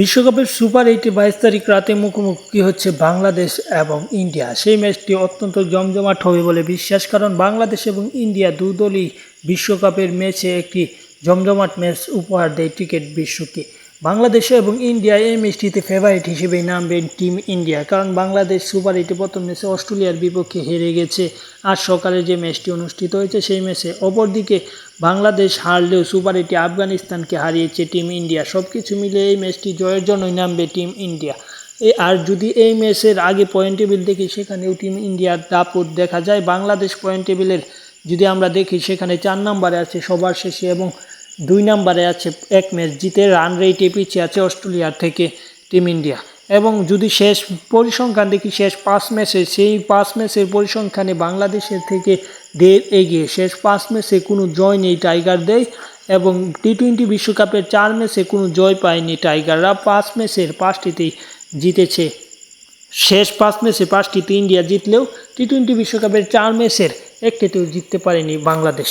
বিশ্বকাপের সুপার এইটে বাইশ তারিখ রাতে মুখোমুখি হচ্ছে বাংলাদেশ এবং ইন্ডিয়া। সেই ম্যাচটি অত্যন্ত জমজমাট হবে বলে বিশ্বাস, কারণ বাংলাদেশ এবং ইন্ডিয়া দু দলই বিশ্বকাপের ম্যাচে একটি জমজমাট ম্যাচ উপহার দেয় ক্রিকেট বিশ্বকে। বাংলাদেশ এবং ইন্ডিয়া এই ম্যাচটিতে ফেভারিট হিসেবেই নামবেন টিম ইন্ডিয়া কারণ বাংলাদেশ সুপার এইটে প্রথম ম্যাচে অস্ট্রেলিয়ার বিপক্ষে হেরে গেছে। আজ সকালে যে ম্যাচটি অনুষ্ঠিত হয়েছে, সেই ম্যাচে অপরদিকে বাংলাদেশ হারলেও সুপার এইটে আফগানিস্তানকে হারিয়েছে টিম ইন্ডিয়া সব কিছু মিলে এই ম্যাচটি জয়ের জন্যই নামবে টিম ইন্ডিয়া এ, আর যদি এই ম্যাচের আগে পয়েন্ট টেবিল দেখি, সেখানেও টিম ইন্ডিয়ার দাপট দেখা যায়। বাংলাদেশ পয়েন্ট টেবিলের যদি আমরা দেখি, সেখানে চার নম্বরে আছে সবার শেষে এবং দুই নম্বরে আছে এক ম্যাচ জিতে রান রেটে পিছিয়ে আছে অস্ট্রেলিয়ার থেকে টিম ইন্ডিয়া এবং যদি শেষ পরিসংখ্যান দেখি, শেষ পাঁচ ম্যাচে, সেই পাঁচ ম্যাচের পরিসংখ্যানে বাংলাদেশের থেকে দেড় এগিয়ে। শেষ পাঁচ ম্যাচে কোনো জয় নেই টাইগার দেয় এবং টি টোয়েন্টি বিশ্বকাপের চার ম্যাচে কোনো জয় পায়নি টাইগাররা। পাঁচ ম্যাচের পাঁচটিতেই জিতেছে। শেষ পাঁচ ম্যাচে পাঁচটিতে ইন্ডিয়া জিতলেও টি টোয়েন্টি বিশ্বকাপের চার ম্যাচের একটিতেও জিততে পারেনি বাংলাদেশ।